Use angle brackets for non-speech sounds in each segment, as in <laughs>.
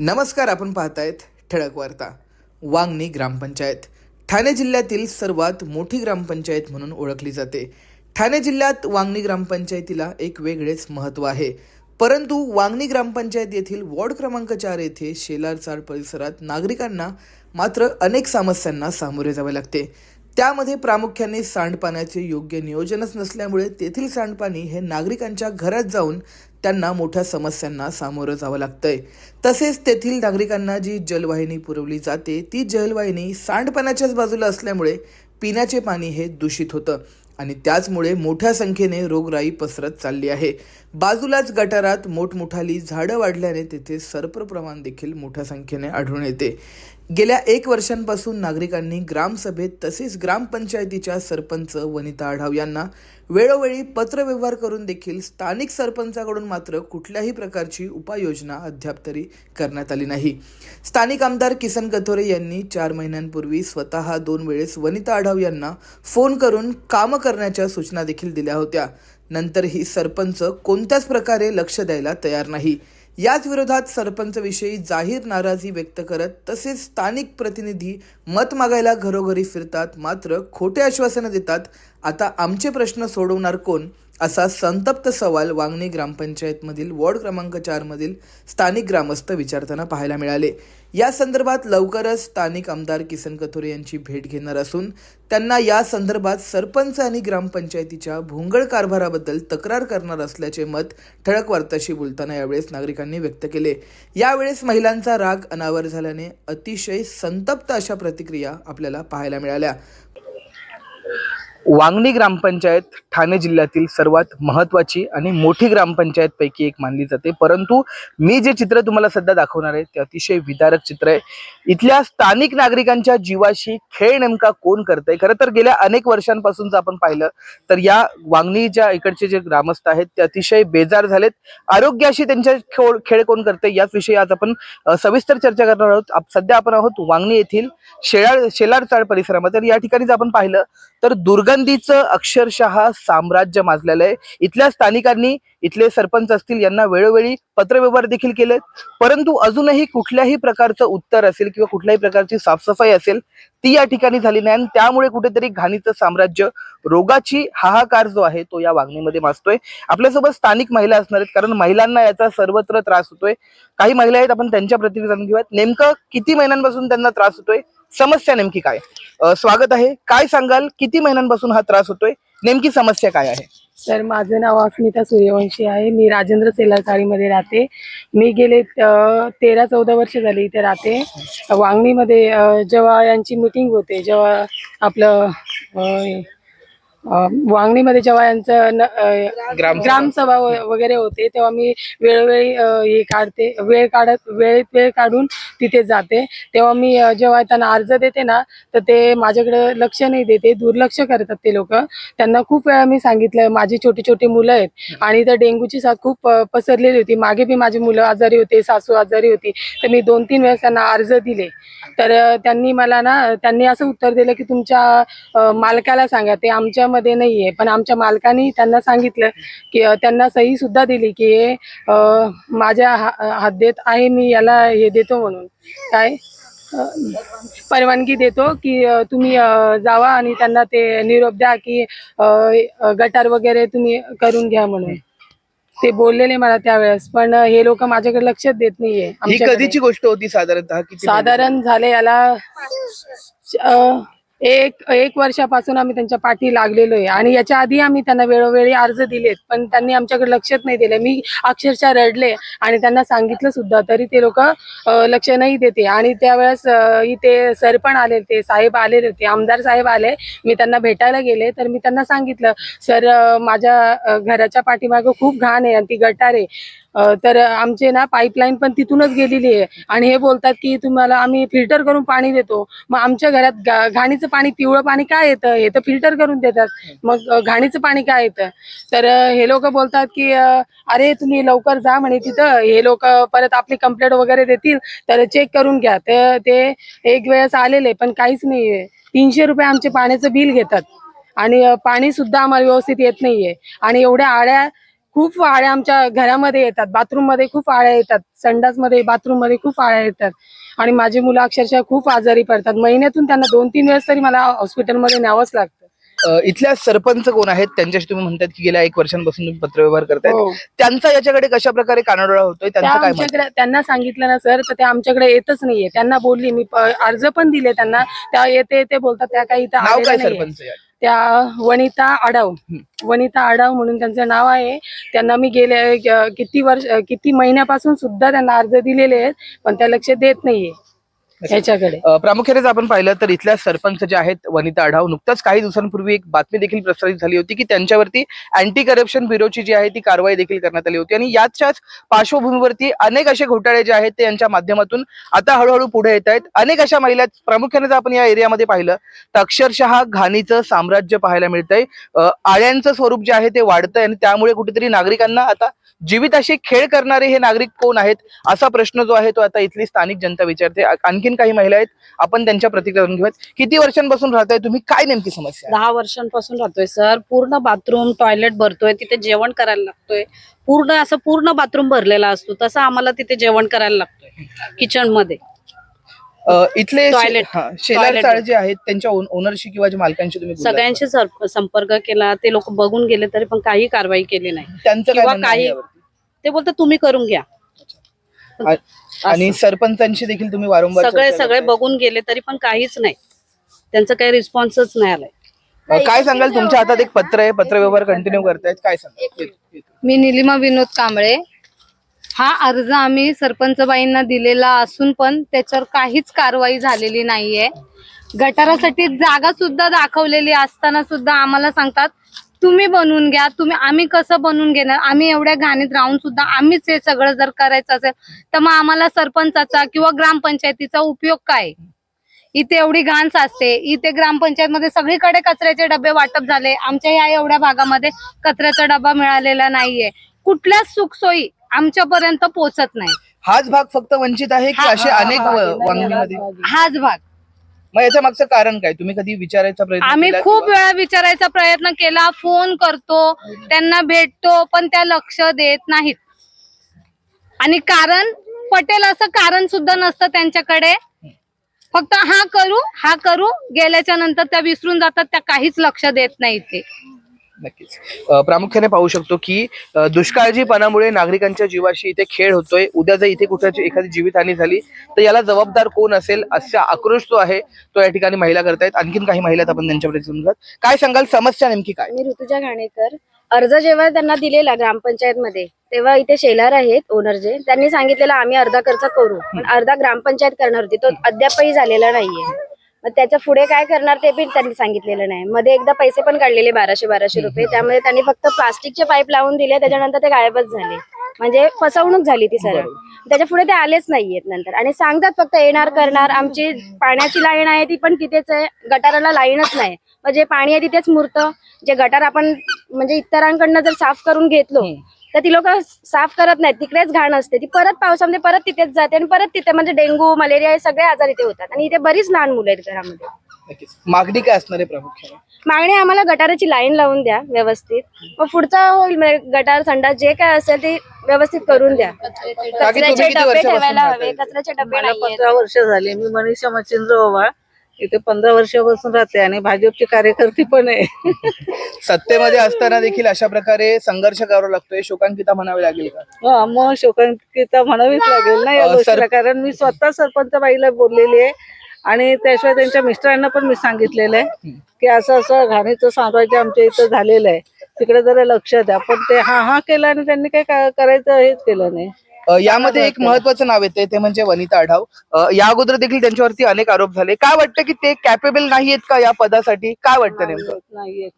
नमस्कार आपण पाहतायत ठळक वार्ता. वांगणी ग्रामपंचायत. ठाणे जिल्ह्यातील सर्वात मोठी ग्रामपंचायत म्हणून ओळखली जाते. ठाणे जिल्ह्यात वांगणी ग्रामपंचायतीला एक वेगळेच महत्त्व आहे. परंतु वांगणी ग्रामपंचायत येथील वॉर्ड क्रमांक चार येथे शेलारचाड परिसरात नागरिकांना मात्र अनेक समस्यांना सामोरे जावे लागते. त्यामध्ये प्रामुख्याने सांडपाण्याचे योग्य नियोजनच नसल्यामुळे तेथील सांडपाणी हे नागरिकांच्या घरात जाऊन त्यांना मोठ्या समस्यांना सामोरं जावं लागतंय. तसेच तेथील नागरिकांना जी जलवाहिनी पुरवली जाते ती जलवाहिनी सांडपाण्याच्याच बाजूला असल्यामुळे पिण्याचे पाणी हे दूषित होतं आणि त्याचमुळे मोठ्या संख्येने रोगराई पसरत चालली आहे. बाजूलाच गटारात मोठमोठाली झाडं वाढल्याने तेथे सर्प प्रमाण देखील मोठ्या संख्येने आढळून येते. गेल्या एक वर्षांपासून नागरिकांनी ग्रामसभेत तसेच ग्रामपंचायतीच्या सरपंच वनिता आढाव यांना वेळोवेळी पत्रव्यवहार करून देखील स्थानिक सरपंचाकडून मात्र कुठल्याही प्रकारची उपाययोजना अद्याप तरी करण्यात आली नाही. स्थानिक आमदार किसन कथोरे यांनी चार महिन्यांपूर्वी स्वतः दोन वेळेस वनिता आढाव यांना फोन करून कामं करण्याच्या सूचना देखील दिल्या होत्या. नंतरही सरपंच कोणत्याच प्रकारे लक्ष द्यायला तयार नाही. याच विरोधात सरपंचविषयी जाहीर नाराजी व्यक्त करत तसेच स्थानिक प्रतिनिधी मत मागायला घरोघरी फिरतात मात्र खोटे आश्वासनं देतात. आता आमचे प्रश्न सोडवणार कोण? असा संतप्त सवाल वांगणी ग्रामपंचायतमधील वॉर्ड क्रमांक चारमधील स्थानिक ग्रामस्थ विचारताना पाहायला मिळाले. या संदर्भात लवकरच स्थानिक आमदार किसन कथोरे यांची भेट घेणार असून त्यांना या संदर्भात सरपंच आणि ग्रामपंचायतीच्या भोंगळ कारभाराबद्दल तक्रार करणार असल्याचे मत ठळक वार्ताशी बोलताना यावेळेस नागरिकांनी व्यक्त केले. यावेळेस महिलांचा राग अनावर झाल्याने अतिशय संतप्त अशा प्रतिक्रिया आपल्याला पाहायला मिळाल्या. वांगणी ग्रामपंचायत ठाणे जिल्ह्यातील सर्वात महत्त्वाची आणि मोठी ग्रामपंचायत पैकी एक मानली जाते. परंतु मी जे चित्र तुम्हाला सध्या दाखवणार आहे ते अतिशय विदारक चित्र आहे. इथल्या स्थानिक नागरिकांच्या जीवाशी खेळ नेमका कोण करतंय? खरं तर गेल्या अनेक वर्षांपासून जर आपण पाहिलं तर या वांगणीच्या इकडचे जे ग्रामस्थ आहेत ते अतिशय बेजार झालेत. आरोग्याशी त्यांच्या खेळ खेळ कोण करते याच विषयी आज आपण सविस्तर चर्चा करणार आहोत. सध्या आपण आहोत वांगणी येथील शेळाळ शेलारचाळ परिसरामध्ये. तर या ठिकाणी जर आपण पाहिलं तर दुर्गंधीचं अक्षरशः साम्राज्य माजलेलं आहे. इथल्या स्थानिकांनी इथले सरपंच असतील यांना वेळोवेळी पत्रव्यवहार देखील केलेत. परंतु अजूनही कुठल्याही प्रकारचं उत्तर असेल किंवा कुठल्याही प्रकारची साफसफाई असेल ती या ठिकाणी झाली नाही. आणि त्यामुळे कुठेतरी घाणीचं साम्राज्य रोगाची हाहाकार जो आहे तो या वागणीमध्ये माजतोय. आपल्यासोबत स्थानिक महिला असणार आहेत कारण महिलांना याचा सर्वत्र त्रास होतोय. काही महिला आहेत आपण त्यांच्या प्रतिनिधी जाणून घेऊयात. नेमकं किती महिन्यांपासून त्यांना त्रास होतोय? समस्या नेमकी काय? स्वागत आहे. काय सांगाल? किती महिन्यांपासून हा त्रास होतोय? नेमकी समस्या काय आहे? तर माझं नाव अस्मिता सूर्यवंशी आहे. मी राजेंद्र सेलाचाळीमध्ये राहते. मी गेले तेरा चौदा वर्ष झाली इथे राहते. वांगणीमध्ये जेव्हा यांची मीटिंग होते जेव्हा आपलं वांगणीमध्ये जेव्हा यांचं न- ग्रामसभा. वगैरे होते तेव्हा मी वेळोवेळी हे काढते वेळ काढत वेळेत वेळ काढून तिथे जाते. तेव्हा मी जेव्हा त्यांना अर्ज देते ना तर ते माझ्याकडे लक्ष नाही देते दुर्लक्ष करतात ते लोक. त्यांना खूप वेळा मी सांगितलं माझी छोटी छोटी मुलं आहेत. आणि तर डेंग्यूची साथ खूप पसरलेली होती. मागे बी माझी मुलं आजारी होते सासू आजारी होती. तर मी दोन तीन वेळेस त्यांना अर्ज दिले. तर त्यांनी मला ना त्यांनी असं उत्तर दिलं की तुमच्या मालकाला सांगा. ते आमच्यामध्ये नाहीये. पण आमच्या मालकाने त्यांना सांगितलं की त्यांना सही सुद्धा दिली की हे माझ्या हद्दीत आहे मी याला हे देतो म्हणून. काय? परवानगी देतो की तुम्ही जावा आणि त्यांना ते निरोप द्या की गटार वगैरे तुम्ही करून घ्या म्हणून. ते बोललेले मला त्यावेळेस पण हे लोक माझ्याकडे लक्षच देत नाहीये. कधीची गोष्ट होती साधारणतः? साधारण झाले याला एक एक वर्षापासून आम्ही त्यांच्या पाठी लागलेलो आहे. आणि याच्या आधी आम्ही त्यांना वेळोवेळी अर्ज दिलेत पण त्यांनी आमच्याकडे लक्षच नाही दिले. मी अक्षरशः रडले आणि त्यांना सांगितलं सुद्धा तरी ते लोक लक्ष नाही देते आणि त्यावेळेस इथे सर पण आले ते साहेब आलेले होते आमदार साहेब आले. मी त्यांना भेटायला गेले तर मी त्यांना सांगितलं सर माझ्या घराच्या पाठीमागं खूप घाण आहे आणि ती गटार आहे. तर आमचे ना पाईपलाईन पण तिथूनच गेलेली आहे. आणि हे बोलतात की तुम्हाला आम्ही फिल्टर करून पाणी देतो. मग आमच्या घरात घाणीचं पाणी पिवळं पाणी काय येतं? हे तर फिल्टर करून देतात. मग घाणीचं पाणी काय येतं? तर हे लोक बोलतात की अरे तुम्ही लवकर जा म्हणे तिथं. हे लोक परत आपली कंप्लेंट वगैरे देतील. तर चेक करून घ्या. तर ते एक वेळेस आलेले पण काहीच नाहीये. तीनशे रुपये आमचे पाण्याचं बिल घेतात. आणि पाणी सुद्धा आम्हाला व्यवस्थित येत नाहीये. आणि एवढ्या आळ्या खूप आळ्या आमच्या घरामध्ये येतात. बाथरूममध्ये खूप आळ्या येतात. संडासमध्ये बाथरूममध्ये खूप आळ्या येतात. आणि माझी मुलं अक्षरशः खूप आजारी पडतात. महिन्यातून त्यांना दोन तीन वेळेस तरी मला हॉस्पिटलमध्ये न्यावंच लागतं. इथल्या सरपंच कोण आहेत? त्यांच्याशी तुम्ही म्हणतात की गेल्या एक वर्षांपासून तुम्ही पत्रव्यवहार करतायत. हो. त्यांचा याच्याकडे कशा प्रकारे कानाडोळा होतोय? त्यांचं त्यांना सांगितलं ना सर तर त्या आमच्याकडे येतच नाहीये. त्यांना बोलली मी अर्ज पण दिले त्यांना. त्या येते ते बोलतात त्या काही. सरपंच? त्या वनिता आडाव. वनिता आडाव म्हणून त्यांचं नाव आहे. त्यांना मी गेले किती वर्ष किती महिन्यापासून सुद्धा त्यांना अर्ज दिलेले आहेत पण त्या लक्ष देत नाहीये. ह्याच्याकडे प्रामुख्याने जर आपण पाहिलं तर इथल्या सरपंच जे आहेत वनिता आढाव नुकताच काही दिवसांपूर्वी एक बातमी देखील प्रसारित झाली होती की त्यांच्यावरती अँटी करप्शन ब्युरोची जी आहे ती कारवाई देखील करण्यात आली होती. आणि याच्याच पार्श्वभूमीवरती अनेक असे घोटाळे जे आहेत ते यांच्या माध्यमातून आता हळूहळू पुढे येत आहेत. अनेक अशा महिला. प्रामुख्याने आपण या एरियामध्ये पाहिलं तर अक्षरशः घाणीचं साम्राज्य पाहायला मिळतंय. आळ्यांचं स्वरूप जे आहे ते वाढतंय आणि त्यामुळे कुठेतरी नागरिकांना आता जीविताशी खेळ करणारे हे नागरिक कोण आहेत असा प्रश्न जो आहे तो आता इथली स्थानिक जनता विचारते. आ- आणखीन काही महिला आहेत. आपण त्यांच्या प्रतिक्रिया जाणून घेऊयात. किती वर्षांपासून राहताय तुम्ही? काय नेमकी समस्या? दहा वर्षांपासून राहतोय सर. पूर्ण बाथरूम टॉयलेट भरतोय तिथे जेवण करायला लागतोय. पूर्ण असं पूर्ण बाथरूम भरलेला असतो तसं आम्हाला तिथे जेवण करायला लागतोय किचनमध्ये अ, इथले Toilet. हा, शेलार Toilet. चाळ जे आहेत त्यांच्या ओनरशी किंवा जे मालकांशी तुम्ही बोललात सगळ्यांशी सर- संपर्क केला ते लोक बघून गेले तरी पण काही कारवाई केली नाही. त्यांचं काय किंवा म्हणणं आहे काही-? ते बोलतात तुम्ही करून घ्या. आ- आणि सरपंचांशी देखील तुम्ही वारंवार सगळे चर्चा सगळे करताय. बघून गेले तरी पण काहीच नाही. त्यांचं काही रिस्पॉन्सच नाही आलाय. अ, काय सांगाल? तुमच्या हातात एक पत्र आहे पत्र व्यवहार कंटिन्यू करतायत. काय सांगाल? मी निलिमा विनोद कांबळे. हा अर्ज आम्ही सरपंचबाईंना दिलेला असून पण त्याच्यावर काहीच कारवाई झालेली नाहीये. गटारासाठी जागा सुद्धा दाखवलेली असताना सुद्धा आम्हाला सांगतात तुम्ही बनवून घ्या तुम्ही आम्ही कसं बनवून घेणार? आम्ही एवढ्या घाणीत राहून सुद्धा आम्हीच हे सगळं जर करायचं असेल तर मग आम्हाला सरपंचाचा किंवा ग्रामपंचायतीचा उपयोग काय? इथे एवढी घाण साचते. इथे ग्रामपंचायत मध्ये सगळीकडे कचऱ्याचे डबे वाटप झाले. आमच्या या एवढ्या भागामध्ये कचऱ्याचा डबा मिळालेला नाहीये. कुठल्याच सुखसोयी आमच्यापर्यंत पोहोचत नाही. हाच भाग फक्त वंचित आहे की असे अनेक हाच भाग. मग याच्या मागचं कारण काय? तुम्ही कधी विचारायचा प्रयत्न आम्ही केला खूप किंवा- वेळा विचारायचा प्रयत्न केला फोन करतो त्यांना भेटतो पण त्या लक्ष देत नाहीत. आणि कारण पटेल असं कारण सुद्धा नसतं त्यांच्याकडे. फक्त हा करू हा करू गेल्याच्यानंतर त्या विसरून जातात त्या काहीच लक्ष देत नाहीत ते. नक्कीच. प्रामुख्याने पाहू शकतो की दुष्काळजीपणामुळे नागरिकांच्या जीवाशी इथे खेळ होतोय. उद्या जर इथे कुठे एखादी जीवितहानी झाली तर याला जबाबदार कोण असेल असा आक्रोश जो आहे तो या ठिकाणी महिला करतायत आणखीन काही महिला आपण त्यांच्याकडे समजत. काय सांगाल? समस्या नेमकी काय? मी ऋतुजा घाणेकर अर्ज जेव्हा त्यांना दिलेला ग्रामपंचायत मध्ये तेव्हा इथे शेलार आहेत ओनर जे. त्यांनी सांगितलेलं आम्ही अर्धा खर्च करू. पण अर्धा ग्रामपंचायत करणार होती. तो अद्यापही झालेला नाहीये. मग त्याच्या पुढे काय करणार ते पण त्यांनी सांगितलेलं नाही. मध्ये एकदा पैसे पण काढलेले बाराशे बाराशे रुपये. त्यामुळे त्यांनी फक्त प्लास्टिकचे पाईप लावून दिले. त्याच्यानंतर ते गायबच झाले. म्हणजे फसवणूक झाली ती सरळ. त्याच्या पुढे ते आलेच नाहीयेत नंतर. आणि सांगतात फक्त येणार करणार. आमची पाण्याची लाईन आहे ती पण तिथेच आहे. गटाराला लाईनच नाही. मग जे पाणी आहे तिथेच मुरतं. जे गटार आपण म्हणजे इतरांकडनं जर साफ करून घेतलो तर ती लोक साफ करत नाहीत. तिकडेच घाण असते. ती परत पावसामध्ये परत तिथेच जाते आणि परत तिथे म्हणजे डेंग्यू मलेरिया हे सगळे आजार इथे होतात. आणि इथे बरीच लहान मुलं आहेत घरामध्ये. नक्कीच. मागणी काय असणार आहे प्रामुख्याने? मागणी आम्हाला गटाराची लाईन लावून द्या व्यवस्थित. मग पुढचा होईल म्हणजे गटार संडास जे काय असेल ते व्यवस्थित करून द्या. कचऱ्याचे किती डबे वर्षापासून ठेवायला हवे? कचऱ्याचे डबे मला पंधरा वर्ष झाली. मी मनीषा मच्छिंद्र ओवाळ इथे पंधरा वर्षापासून राहते आणि भाजपची कार्यकर्ती पण आहे. <laughs> सत्तेमध्ये असताना देखील अशा प्रकारे संघर्ष करावा लागतोय. शोकांकिता म्हणावी लागेल का? हो, मग शोकांकिता म्हणावीच लागेल ना या अ, सर- गोष्टीला कारण मी स्वतः सरपंच बाईला बोललेली आहे. आणि त्याशिवाय त्यांच्या मिस्टरांना पण मी सांगितलेलं आहे की असं असं घाणीचं साम्राज्य आमच्या इथं झालेलं आहे. तिकडे जरा लक्ष द्या. पण ते हा हा केलं आणि त्यांनी काही का- करायचं हेच केलं नाही. यामध्ये एक महत्वाचं नाव येते ते म्हणजे वनिता आढाव. या अगोदर देखील त्यांच्यावरती अनेक आरोप झाले. काय वाटतं की ते कॅपेबल नाहीयेत का या पदासाठी? काय वाटतं नेमकं?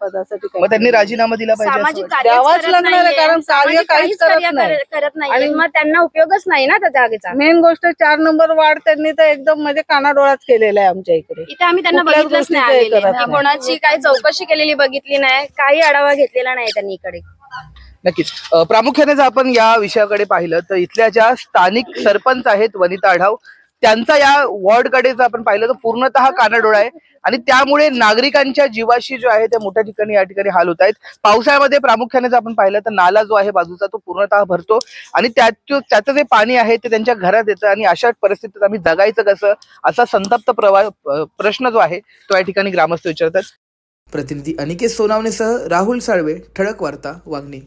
पदासाठी मग काही त्यांनी राजीनामा दिला पाहिजे असं सामाजिक वाटतं. कार्य द्यावाच लागणार आहे, कारण कार्य काहीच करत कार्य नाही. कर- करत नाही मग त्यांना उपयोगच नाही ना त्या जागेचा? मेन गोष्ट चार नंबर वार्ड त्यांनी तर एकदम म्हणजे कानाडोळाच केलेला आहे आमच्या इकडे. इथे आम्ही त्यांना कुठल्याच बघितलंच नाही गोष्टीचं हे आलेले. करत ना नाही. कोणाची काही चौकशी केलेली बघितली नाही. काही आढावा घेतलेला नाही त्यांनी इकडे. नक्कीच. प्रामुख्याने जर आपण या विषयाकडे पाहिलं तर इथल्या ज्या स्थानिक सरपंच आहेत वनिता आढाव त्यांचा या वॉर्डकडे जर आपण पाहिलं तर पूर्णतः कानाडोळा आहे. आणि त्यामुळे नागरिकांच्या जीवाशी जो आहे त्या मोठ्या ठिकाणी या ठिकाणी हाल होत आहेत. पावसाळ्यामध्ये प्रामुख्याने जर आपण पाहिलं तर नाला जो आहे बाजूचा तो पूर्णतः भरतो. आणि त्यात त्याचं जे पाणी आहे ते त्यांच्या घरात येतं. आणि अशा परिस्थितीत आम्ही जगायचं कसं असा संतप्त प्रवा प्रश्न जो आहे तो या ठिकाणी ग्रामस्थ विचारतात. प्रतिनिधी अनिकेत सोनावणेसह राहुल साळवे ठळक वार्ता वांगणी.